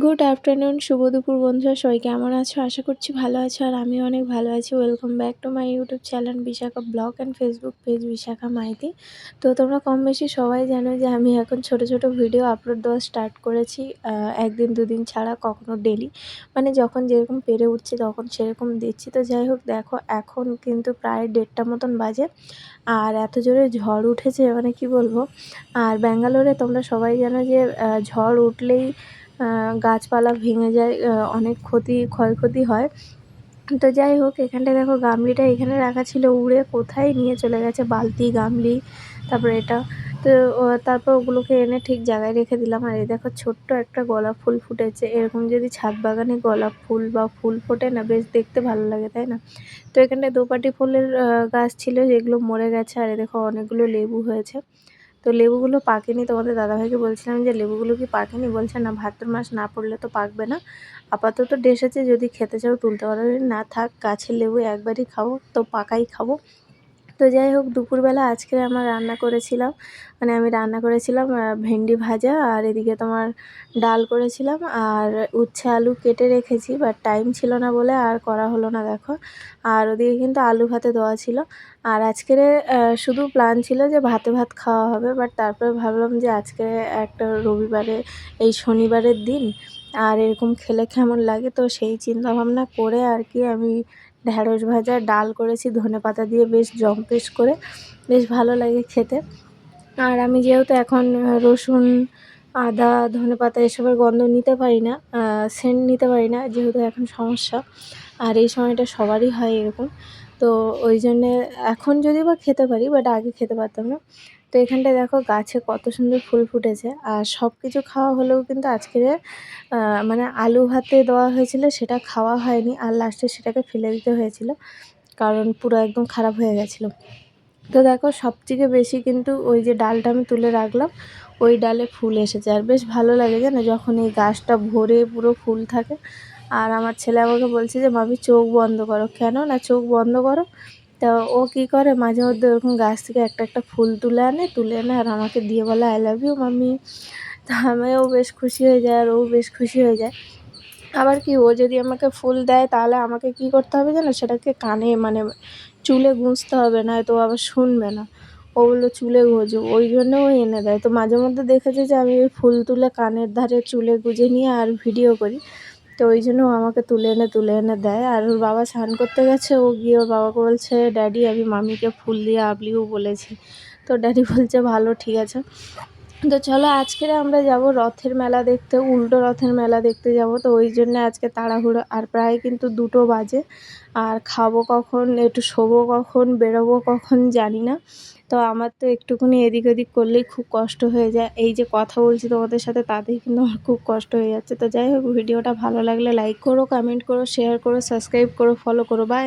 Good afternoon শুভ দুপুর বন্ধুরা, সবাই কেমন আছো? আশা করছি ভালো আছো আর আমি অনেক ভালো আছি। Welcome back to my YouTube channel Bishakha blog and Facebook page Bishakha Maity তো তোমরা কম বেশি সবাই জানো যে আমি এখন ছোট ছোট ভিডিও আপলোড দেওয়া স্টার্ট করেছি একদিন দুদিন ছাড়া, কখনো ডেলি মানে যখন যেরকম পেরে উঠছি তখন সেরকম দিচ্ছি। তো যাই হোক, দেখো এখন কিন্তু প্রায় দেড়টা মতন বাজে আর এত জোরে ঝড় উঠেছে মানে কি বলব? আর ব্যাঙ্গালোরে তোমরা সবাই জানো যে ঝড় উঠলেই গাছপালা ভেঙে যায় অনেক ক্ষতি, ক্ষয়ক্ষতি হয়। তো যাই হোক, এখানটায় দেখো গামলিটা এখানে রাখা ছিল, উড়ে কোথায় নিয়ে চলে গেছে? বালতি, গামলি, তারপরে এটা। তো তারপর ওগুলোকে এনে ঠিক জায়গায় রেখে দিলাম। আর এই দেখো ছোট্ট একটা গোলাপ ফুল ফুটেছে। এরকম যদি ছাদ বাগানে গোলাপ ফুল বা ফুল ফোটে না, বেশ দেখতে ভালো লাগে, তাই না? তো এখানটায় দোপাটি ফুলের গাছ ছিল, যেগুলো মরে গেছে। আর দেখো অনেকগুলো লেবু হয়েছে। তো লেবুগুলো পাকেনি তোমাদের দাদাভাইকে বলছিলাম যে, লেবুগুলো কি পাকেনি? বলছে, না, ভাদ্র মাস না পড়লে তো পাকবে না। আপাতত ডেসেছে, যদি খেতে চাও তুলতে পারো। না, থাক, গাছের লেবু একবারই খাব, তো পাকাই খাব। তো যাই হোক, দুপুরবেলা আজকে আমার রান্না করেছিলাম। মানে আমি রান্না করেছিলাম ভেন্ডি ভাজা আর এদিকে তোমার ডাল করেছিলাম আর উচ্ছে আলু কেটে রেখেছি বাট টাইম ছিল না বলে আর করা হলো না দেখো। আর ওদিকে কিন্তু আলু ভাতে দেওয়া ছিল। আর আজকের শুধু প্ল্যান ছিল যে ভাতে ভাত খাওয়া হবে বাট তারপরে ভাবলাম যে আজকে একটা রবিবারে, এই শনিবারের দিন আর এরকম খেলে কেমন লাগে? তো সেই চিন্তা ভাবনা করে আর কি আমি ঢ্যাঁড়স ভাজা, ডাল করেছি, ধনে পাতা দিয়ে বেশ জম্পেশ করে বেশ ভালো লাগে খেতে। আর আমি যেহেতু এখন রসুন, আদা, ধনে পাতা এসবের গন্ধ নিতে পারি না সেন্ট নিতে পারি না, যেহেতু এখন সমস্যা। আর এই সময়টা সবারই হয় এরকম। তো ওই জন্যে এখন যদি বা খেতে পারি, বাট আগে খেতে পারতাম না। তো এখানটায় দেখো গাছে কত সুন্দর ফুল ফুটেছে। আর সব কিছু খাওয়া হলেও কিন্তু আজকে মানে আলু ভাতে দেওয়া হয়েছিল, সেটা খাওয়া হয়নি। আর লাস্টে সেটাকে ফেলে দিতে হয়েছিল, কারণ পুরো একদম খারাপ হয়ে গেছিল। তো দেখো সবথেকে বেশি কিন্তু ওই যে ডালটা আমি তুলে রাখলাম, ওই ডালে ফুল এসেছে। আর বেশ ভালো লাগে জানো, যখন এই গাছটা ভরে পুরো ফুল থাকে। আর আমার ছেলে আমাকে বলছে যে, মামি চোখ বন্ধ করো। কেন না, চোখ বন্ধ করো তা ও কী করে? মাঝে মধ্যে ওরকম গাছ থেকে একটা একটা ফুল তুলে আনে তুলে আনে আর আমাকে দিয়ে বলে আই লাভ ইউ মাম্মি তা আমিও বেশ খুশি হয়ে যায় আর ও বেশ খুশি হয়ে যায়। আবার কি, ও যদি আমাকে ফুল দেয় তাহলে আমাকে কি করতে হবে জানো? সেটাকে কানে মানে চুলে গুঁজতে হবে না তো আবার শুনবে না। ও বলল, চুলে গুঁজো। ওই জন্য ও এনে দেয়। তো মাঝে মধ্যে দেখেছে যে আমি ওই ফুল তুলে কানের ধারে চুলে গুঁজে নিয়ে আর ভিডিও করি। তো ওই জন্য আমাকে তুলে এনে তুলে এনে দেয়। আর ওর বাবা স্নান করতে গেছে, ও গিয়ে ওর বাবাকে বলছে ড্যাডি আমি মামিকে ফুল দিয়ে আবলিও বলেছি। তো ড্যাডি বলছে, ভালো, ঠিক আছে। তো চলো আজকে আমরা যাব রথের মেলা দেখতে, উল্টো রথের মেলা দেখতে যাব। তো ওই জন্য আজকে তাড়াহুড়ো, আর প্রায় কিন্তু দুটো বাজে। আর খাব কখন, একটু শোবো কখন, বেরোবো কখন জানি না। তো আমার তো একটুখানি এদিক ওদিক করলেই খুব কষ্ট হয়ে যায়। এই যে কথা বলছি তোমাদের সাথে, তাতেই কিন্তু আমার খুব কষ্ট হয়ে যাচ্ছে। তো যাই হোক, ভিডিওটা ভালো লাগলে লাইক করো কমেন্ট করো শেয়ার করো সাবস্ক্রাইব করো ফলো করো বাই